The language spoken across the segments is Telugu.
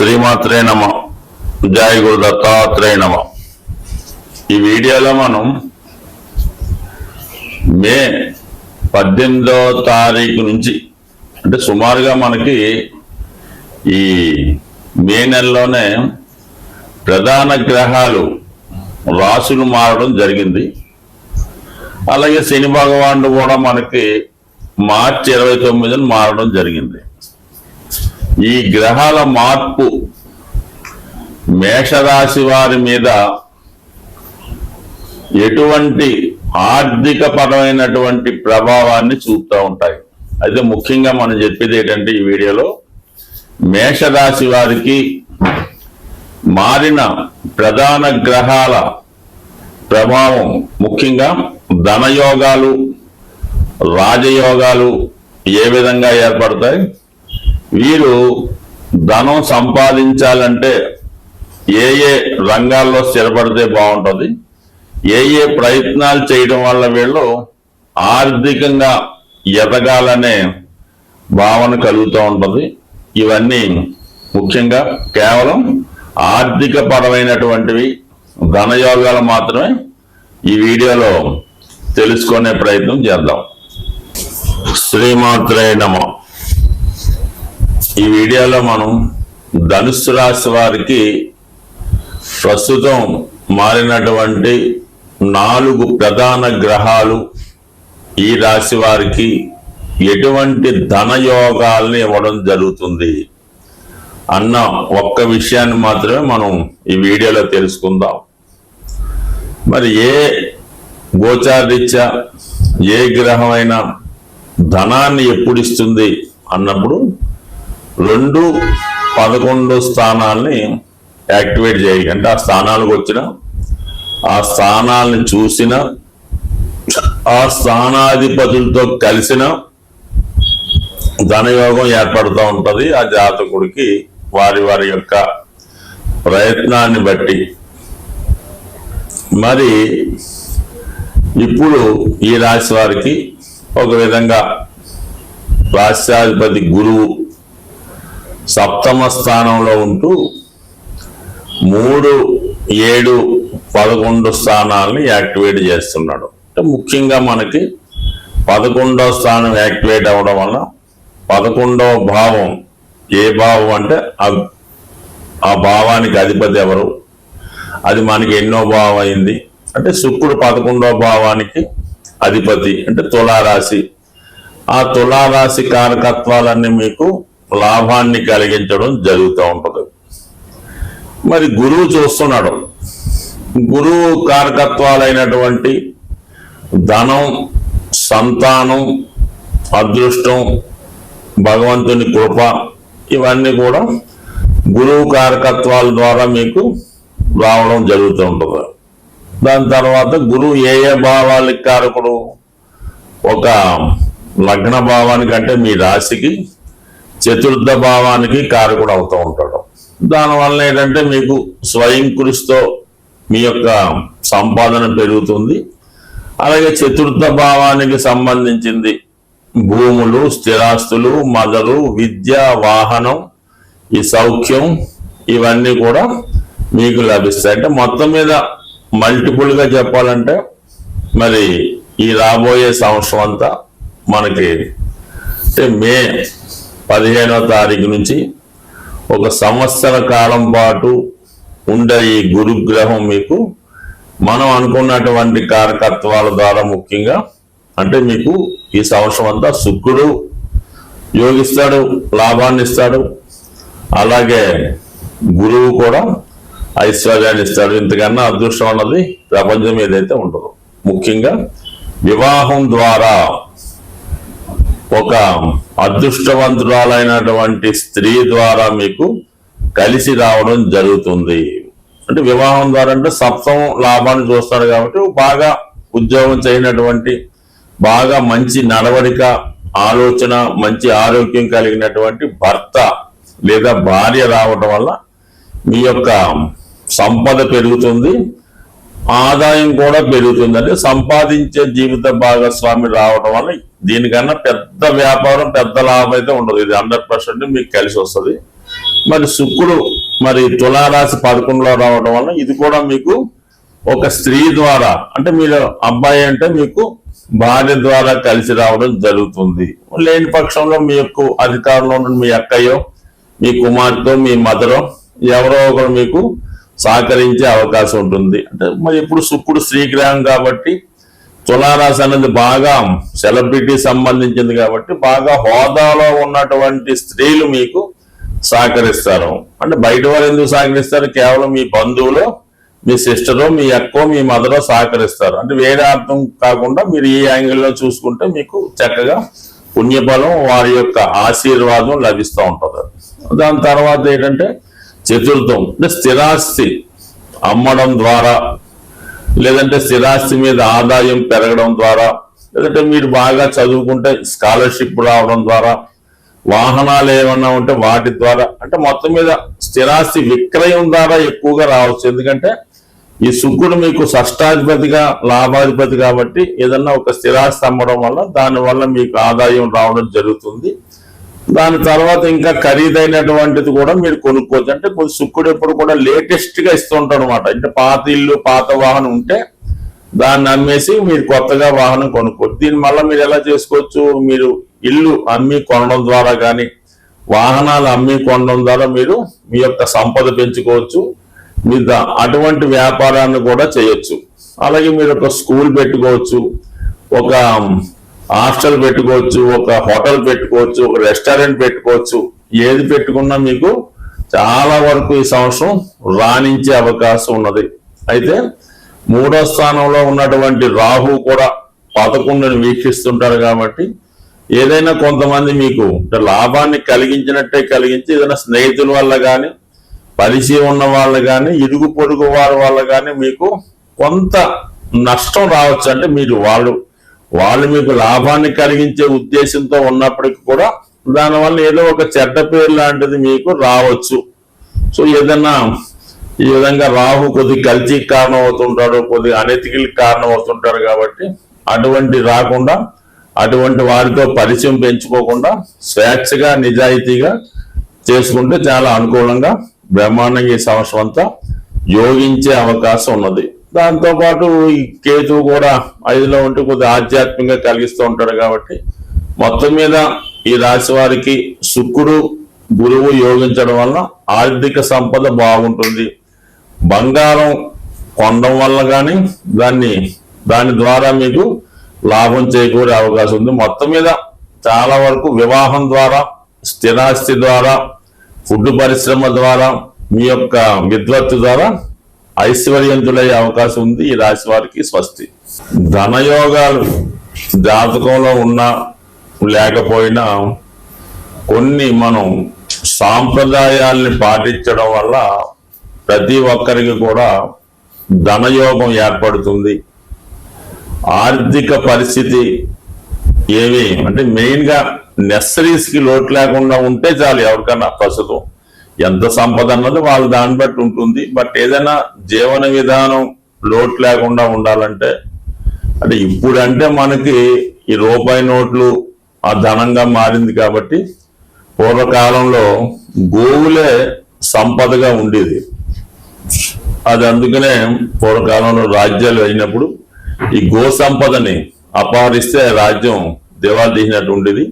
శ్రీమాత్రే నమ. జయ గురు దత్తాత్రేయ నమ. ఈ వీడియోలో మనం మే పద్దెనిమిదో తారీఖు నుంచి అంటే సుమారుగా మనకి ఈ మే నెలలోనే ప్రధాన గ్రహాలు రాసులు మారడం జరిగింది. అలాగే శని భగవానుడు కూడా మనకి మార్చి ఇరవై తొమ్మిదిని మారడం జరిగింది. ఈ గ్రహాల మార్పు మేషరాశి వారి మీద ఎటువంటి ఆర్థిక పరమైనటువంటి ప్రభావాన్ని చూపుతూ ఉంటాయి. అయితే ముఖ్యంగా మనం చెప్పేది ఏంటంటే ఈ వీడియోలో మేషరాశి వారికి మారిన ప్రధాన గ్రహాల ప్రభావం ముఖ్యంగా ధనయోగాలు రాజయోగాలు ఏ విధంగా ఏర్పడతాయి? వీరు ధనం సంపాదించాలంటే ఏ ఏ రంగాల్లో స్థిరపడితే బాగుంటుంది ఏ ఏ ప్రయత్నాలు చేయడం వల్ల వీళ్ళు ఆర్థికంగా ఎదగాలనే భావన కలుగుతూ ఉంటుంది. ఇవన్నీ ముఖ్యంగా కేవలం ఆర్థిక పరమైనటువంటివి ధనయోగాలు మాత్రమే ఈ వీడియోలో తెలుసుకునే ప్రయత్నం చేద్దాం. శ్రీమాత్రే నమ. ఈ వీడియోలో మనం ధనుసు రాశి వారికి ప్రస్తుతం మారినటువంటి నాలుగు ప్రధాన గ్రహాలు ఈ రాశి వారికి ఎటువంటి ధనయోగాల్ని ఇవ్వడం జరుగుతుంది అన్న ఒక్క విషయాన్ని మాత్రమే మనం ఈ వీడియోలో తెలుసుకుందాం. మరి ఏ గోచారీత్యా ఏ గ్రహమైనా ధనాన్ని ఎప్పుడు ఇస్తుంది అన్నప్పుడు రెండు పదకొండు స్థానాల్ని యాక్టివేట్ చేయాలి. అంటే ఆ స్థానాలకు వచ్చిన ఆ స్థానాల్ని చూసిన ఆ స్థానాధిపతులతో కలిసిన ధనయోగం ఏర్పడుతూ ఉంటుంది. ఆ జాతకుడికి వారి వారి యొక్క ప్రయత్నాన్ని బట్టి. మరి ఇప్పుడు ఈ రాశి వారికి ఒక విధంగా రాష్ట్రాధిపతి గురువు సప్తమ స్థానంలో ఉంటూ మూడు ఏడు పదకొండు స్థానాలని యాక్టివేట్ చేస్తున్నాడు. అంటే ముఖ్యంగా మనకి పదకొండో స్థానం యాక్టివేట్ అవ్వడం వల్ల పదకొండవ భావం ఏ భావం అంటే ఆ- ఆ భావానికి అధిపతి ఎవరు? అది మనకి ఎన్నో భావం అయింది అంటే శుక్రుడు పదకొండవ భావానికి అధిపతి అంటే తులారాశి. ఆ తులారాశి కారకత్వాలన్నీ మీకు లాభాన్ని కలిగించడం జరుగుతూ ఉంటుంది. మరి గురువు చూస్తున్నాడు. గురువు కారకత్వాలైనటువంటి ధనం సంతానం అదృష్టం భగవంతుని కృప ఇవన్నీ కూడా గురువు కారకత్వాల ద్వారా మీకు రావడం జరుగుతూ ఉంటుంది. దాని తర్వాత గురువు ఏ ఏ భావాలకి కారకుడు? ఒక లగ్న భావానికి అంటే మీ రాశికి చతుర్థ భావానికి కారకుడు అవుతూ ఉంటాడు. దానివల్ల ఏంటంటే మీకు స్వయం కృషితో మీ యొక్క సంపాదన పెరుగుతుంది. అలాగే చతుర్థ భావానికి సంబంధించింది భూములు స్థిరాస్తులు మదలు విద్య వాహనం ఈ సౌఖ్యం ఇవన్నీ కూడా మీకు లభిస్తాయి. అంటే మొత్తం మీద మల్టిపుల్గా చెప్పాలంటే మరి ఈ రాబోయే సంవత్సరం అంతా మనకి అంటే మే పదిహేనవ తారీఖు నుంచి ఒక సంవత్సర కాలం పాటు ఉండే ఈ గురుగ్రహం మీకు మనం అనుకున్నటువంటి కారకత్వాల ద్వారా ముఖ్యంగా అంటే మీకు ఈ సంవత్సరం అంతా శుక్రుడు యోగిస్తాడు లాభాన్ని ఇస్తాడు. అలాగే గురువు కూడా ఐశ్వర్యాన్ని ఇస్తాడు. ఇంతకన్నా అదృష్టం అన్నది ప్రపంచం ఏదైతే ఉండదు ముఖ్యంగా వివాహం ద్వారా ఒక అదృష్టవంతురాలైనటువంటి స్త్రీ ద్వారా మీకు కలిసి రావడం జరుగుతుంది. అంటే వివాహం ద్వారా అంటే సప్తం లాభాన్ని చూస్తాడు కాబట్టి బాగా ఉద్యోగం చేయనటువంటి బాగా మంచి నడవడిక ఆలోచన మంచి ఆరోగ్యం కలిగినటువంటి భర్త లేదా భార్య రావటం వల్ల మీ యొక్క సంపద పెరుగుతుంది. ఆదాయం కూడా పెరుగుతుందండి. సంపాదించే జీవిత భాగస్వామి రావడం వల్ల దీనికన్నా పెద్ద వ్యాపారం పెద్ద లాభం అయితే ఉండదు. ఇది హండ్రెడ్ పర్సెంట్ మీకు కలిసి వస్తుంది. మరి శుక్రుడు మరి తులారాశి పదకొండులో రావడం వల్ల ఇది కూడా మీకు ఒక స్త్రీ ద్వారా అంటే మీరు అబ్బాయి అంటే మీకు భార్య ద్వారా కలిసి రావడం జరుగుతుంది. లేని పక్షంలో మీ యొక్క అధికారంలో ఉన్న మీ అక్కయ్యో మీ కుమార్తె మీ మదరో ఎవరో ఒకరు మీకు సహకరించే అవకాశం ఉంటుంది. అంటే మరి ఇప్పుడు శుక్రుడు శ్రీగ్రహం కాబట్టి తులారాశి అనేది బాగా సెలబ్రిటీ సంబంధించింది కాబట్టి బాగా హోదాలో ఉన్నటువంటి స్త్రీలు మీకు సహకరిస్తారు. అంటే బయట వారు ఎందుకు సహకరిస్తారు? కేవలం మీ బంధువులు మీ సిస్టరు మీ అక్కో మీ మదరో సహకరిస్తారు. అంటే వేరే అర్థం కాకుండా మీరు ఈ యాంగిల్లో చూసుకుంటే మీకు చక్కగా పుణ్యఫలం వారి యొక్క ఆశీర్వాదం లభిస్తూ ఉంటుంది. దాని తర్వాత ఏంటంటే చతుర్థం. అంటే స్థిరాస్తి. అమ్మడం ద్వారా లేదంటే స్థిరాస్తి మీద ఆదాయం పెరగడం ద్వారా లేదంటే మీరు బాగా చదువుకుంటే స్కాలర్షిప్ రావడం ద్వారా వాహనాలు ఏమన్నా ఉంటే వాటి ద్వారా అంటే మొత్తం మీద స్థిరాస్తి విక్రయం ద్వారా ఎక్కువగా రావచ్చు. ఎందుకంటే ఈ శుక్రుడు మీకు షష్టాధిపతిగా లాభాధిపతి కాబట్టి ఏదన్నా ఒక స్థిరాస్తి అమ్మడం వల్ల దానివల్ల మీకు ఆదాయం రావడం జరుగుతుంది. దాని తర్వాత ఇంకా ఖరీదైనటువంటిది కూడా మీరు కొనుక్కోవచ్చు. అంటే కొంచెం శుక్రుడు ఎప్పుడు కూడా లేటెస్ట్గా ఇస్తుంటాడు అనమాట అంటే పాత ఇల్లు పాత వాహనం ఉంటే దాన్ని అమ్మేసి మీరు కొత్తగా వాహనం కొనుక్కోవచ్చు. దీని మళ్ళీ మీరు ఎలా చేసుకోవచ్చు? మీరు ఇల్లు అమ్మి కొనడం ద్వారా కానీ వాహనాలు అమ్మి కొనడం ద్వారా మీరు మీ యొక్క సంపద పెంచుకోవచ్చు. మీరు దా- అటువంటి వ్యాపారాన్ని కూడా చేయొచ్చు. అలాగే మీరు ఒక స్కూల్ పెట్టుకోవచ్చు. ఒక హాస్టల్ పెట్టుకోవచ్చు ఒక హోటల్ పెట్టుకోవచ్చు ఒక రెస్టారెంట్ పెట్టుకోవచ్చు ఏది పెట్టుకున్నా మీకు చాలా వరకు ఈ సంవత్సరం రాణించే అవకాశం ఉన్నది. అయితే మూడో స్థానంలో ఉన్నటువంటి రాహు కూడా పదకొండుని వీక్షిస్తుంటారు కాబట్టి ఏదైనా కొంతమంది మీకు అంటే లాభాన్ని కలిగించినట్టే కలిగించి ఏదైనా స్నేహితుల వల్ల కానీ పరిచయం ఉన్న వాళ్ళు కానీ ఇరుగు పొరుగు వారి వల్ల కానీ మీకు కొంత నష్టం రావచ్చు అంటే మీరు వాళ్ళు వాళ్ళు మీకు లాభాన్ని కలిగించే ఉద్దేశంతో ఉన్నప్పటికీ కూడా దానివల్ల ఏదో ఒక చెడ్డ పేరు లాంటిది మీకు రావచ్చు. సో ఏదన్నా ఈ విధంగా రాహు కొద్ది కల్తీకి కారణం అవుతుంటాడు కొద్ది అనెతికికి కారణం అవుతుంటాడు కాబట్టి అటువంటి రాకుండా అటువంటి వారితో పరిచయం పెంచుకోకుండా స్వేచ్ఛగా నిజాయితీగా చేసుకుంటే చాలా అనుకూలంగా బ్రహ్మాండంగా ఈ సంవత్సరం అంతా యోగించే అవకాశం ఉన్నది. దాంతో పాటు ఈ కేతు కూడా ఐదులో ఉంటే కొద్దిగా ఆధ్యాత్మికంగా కలిగిస్తూ ఉంటాడు కాబట్టి మొత్తం మీద ఈ రాశి వారికి శుక్రుడు గురువు యోగించడం వల్ల ఆర్థిక సంపద బాగుంటుంది. బంగారం కొనడం వల్ల కానీ దాన్ని దాని ద్వారా మీకు లాభం చేకూరే అవకాశం ఉంది. మొత్తం మీద చాలా వరకు వివాహం ద్వారా స్థిరాస్తి ద్వారా ఫుడ్ పరిశ్రమ ద్వారా మీ యొక్క విద్వత్తు ద్వారా ఐశ్వర్యంతులయ్యే అవకాశం ఉంది. ఈ రాశి వారికి స్వస్తి. ధనయోగాలు జాతకంలో ఉన్నా లేకపోయినా కొన్ని మనం సాంప్రదాయాల్ని పాటించడం వల్ల ప్రతి ఒక్కరికి కూడా ధనయోగం ఏర్పడుతుంది. ఆర్థిక పరిస్థితి ఏమి అంటే మెయిన్గా నెస్సరీస్కి లోటు లేకుండా ఉంటే చాలు ఎవరికన్నా ప్రస్తుతం. ఎంత సంపద అన్నది వాళ్ళ దాన్ని బట్టి ఉంటుంది. బట్ ఏదైనా జీవన విధానం లోటు లేకుండా ఉండాలంటే అంటే ఇప్పుడంటే మనకి ఈ రూపాయి నోట్లు ఆ ధనంగా మారింది కాబట్టి పూర్వకాలంలో గోవులే సంపదగా ఉండేది. అది అందుకనే పూర్వకాలంలో రాజ్యాలు అయినప్పుడు ఈ గో సంపదని అపహరిస్తే రాజ్యం దివాలా తీసినట్టు ఉండేది.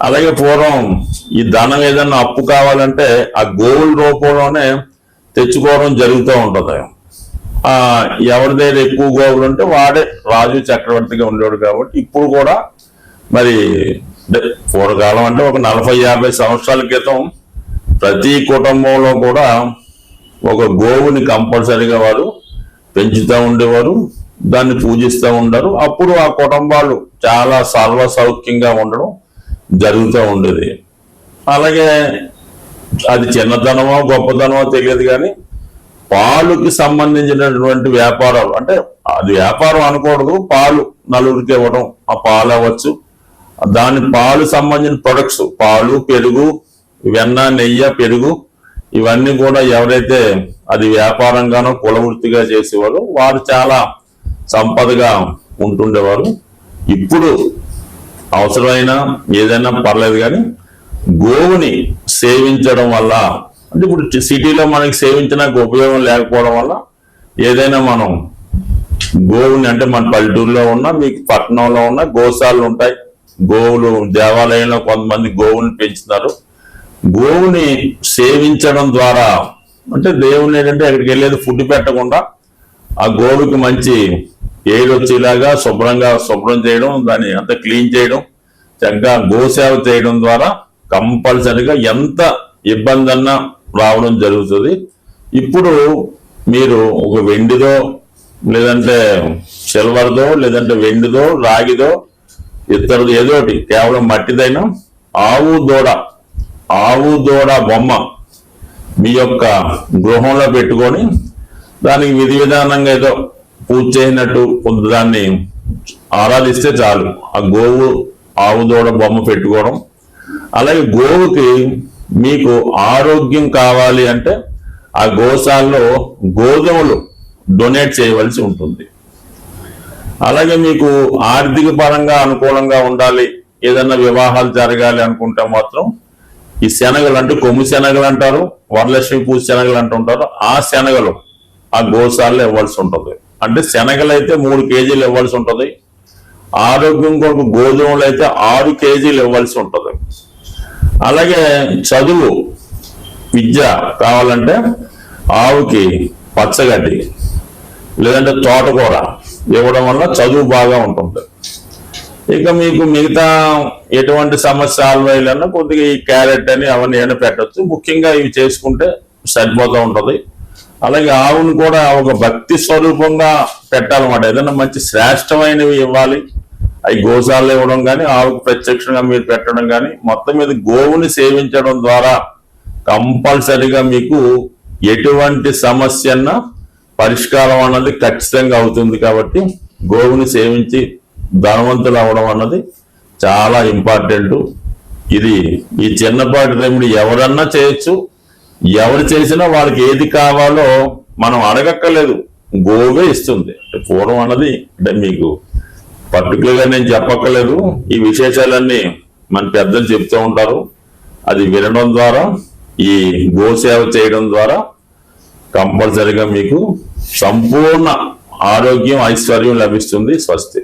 అలాగే పూర్వం ఈ ధనం ఏదన్నా అప్పు కావాలంటే ఆ గోవుల రూపంలోనే తెచ్చుకోవడం జరుగుతూ ఉంటుంది. ఎవరి దగ్గర ఎక్కువ గోవులు ఉంటే వాడే రాజు చక్రవర్తిగా ఉండేవాడు కాబట్టి ఇప్పుడు కూడా మరి పూర్వకాలం అంటే ఒక నలభై యాభై సంవత్సరాల క్రితం ప్రతి కుటుంబంలో కూడా ఒక గోవుని కంపల్సరీగా వారు పెంచుతూ ఉండేవారు దాన్ని పూజిస్తూ ఉండరు. అప్పుడు ఆ కుటుంబాలు చాలా సర్వ సౌఖ్యంగా ఉండడం జరుగుతూ ఉండేది. అలాగే అది చిన్నతనమో గొప్పతనమో తెలియదు కానీ పాలుకి సంబంధించినటువంటి వ్యాపారాలు అంటే అది వ్యాపారం అనకూడదు పాలు నలుగురికి ఇవ్వడం ఆ పాలు అవ్వచ్చు. దాని పాలు సంబంధించిన ప్రొడక్ట్స్ పాలు పెరుగు వెన్న నెయ్యి పెరుగు ఇవన్నీ కూడా ఎవరైతే అది వ్యాపారంగానో కులవృత్తిగా చేసేవారు వారు చాలా సంపదగా ఉంటుండేవారు. ఇప్పుడు అవసరమైన ఏదైనా పర్లేదు కానీ గోవుని సేవించడం వల్ల అంటే ఇప్పుడు సిటీలో మనకి సేవించడానికి ఉపయోగం లేకపోవడం వల్ల ఏదైనా మనం గోవుని అంటే మన పల్లెటూరులో ఉన్న మీకు పట్టణంలో ఉన్న గోశాలలు ఉంటాయి. గోవులు దేవాలయంలో కొంతమంది గోవుని పెంచుతారు. గోవుని సేవించడం ద్వారా అంటే దేవుని ఏంటంటే అక్కడికి వెళ్ళేది ఫుడ్ పెట్టకుండా ఆ గోవుకి మంచి ఏడు వచ్చేలాగా శుభ్రంగా శుభ్రం చేయడం దాన్ని అంత క్లీన్ చేయడం చక్కగా గోసేవ చేయడం ద్వారా కంపల్సరిగా ఎంత ఇబ్బంది అన్నా రావడం జరుగుతుంది. ఇప్పుడు మీరు ఒక వెండిదో లేదంటే సిల్వర్దో లేదంటే వెండిదో రాగిదో ఇతరుది ఏదో ఒకటి కేవలం మట్టిదైనా ఆవు దూడ ఆవు దూడ బొమ్మ మీ యొక్క గృహంలో పెట్టుకొని దానికి విధి విధానంగా ఏదో పూజ చేయనట్టు కొంత దాన్ని ఆరాధిస్తే చాలు. ఆ గోవు ఆవు దూడ బొమ్మ పెట్టుకోవడం. అలాగే గోవుకి మీకు ఆరోగ్యం కావాలి అంటే ఆ గోశాలలో గోధుమలు డొనేట్ చేయవలసి ఉంటుంది. అలాగే మీకు ఆర్థిక పరంగా అనుకూలంగా ఉండాలి. ఏదన్నా వివాహాలు జరగాలి అనుకుంటే మాత్రం ఈ శనగలు అంటే కొమ్ము శనగలు అంటారు వరలక్ష్మి పూజ శనగలు అంటుంటారు. ఆ శనగలు ఆ గోశాలలో ఇవ్వాల్సి ఉంటుంది. అంటే శనగలు అయితే మూడు కేజీలు ఇవ్వాల్సి ఉంటుంది. ఆరోగ్యం కొరకు గోధుమలు అయితే ఆరు కేజీలు ఇవ్వాల్సి ఉంటుంది. అలాగే చదువు విద్య కావాలంటే ఆవుకి పచ్చగడ్డి లేదంటే తోటకూర ఇవ్వడం వల్ల చదువు బాగా ఉంటుంది. ఇక మీకు మిగతా ఎటువంటి సమస్య సాల్వ్ కొద్దిగా ఈ క్యారెట్ అని అవన్నీ ఏమైనా పెట్టచ్చు. ముఖ్యంగా ఇవి చేసుకుంటే సరిపోతూ ఉంటుంది. అలాగే ఆవును కూడా ఒక భక్తి స్వరూపంగా పెట్టాలన్నమాట. ఏదైనా మంచి శ్రేష్టమైనవి ఇవ్వాలి. అవి గోశాలలో ఇవ్వడం కానీ ఆవుకు ప్రత్యక్షంగా మీరు పెట్టడం కానీ మొత్తం మీద గోవుని సేవించడం ద్వారా కంపల్సరిగా మీకు ఎటువంటి సమస్యన్న పరిష్కారం అన్నది ఖచ్చితంగా అవుతుంది కాబట్టి గోవుని సేవించి ధనవంతులు అవడం అన్నది చాలా ఇంపార్టెంట్. ఇది ఈ చిన్నపాటి రెమెడీ ఎవరన్నా చేయొచ్చు. ఎవరు చేసినా వాళ్ళకి ఏది కావాలో మనం అడగక్కర్లేదు. గోవే ఇస్తుంది. పూర్వం అన్నది అంటే మీకు పర్టికులర్గా నేను చెప్పక్కర్లేదు. ఈ విశేషాలన్నీ మన పెద్దలు చెప్తూ ఉంటారు. అది వినడం ద్వారా ఈ గోసేవ చేయడం ద్వారా కంపల్సరిగా మీకు సంపూర్ణ ఆరోగ్యం ఐశ్వర్యం లభిస్తుంది స్వస్తి.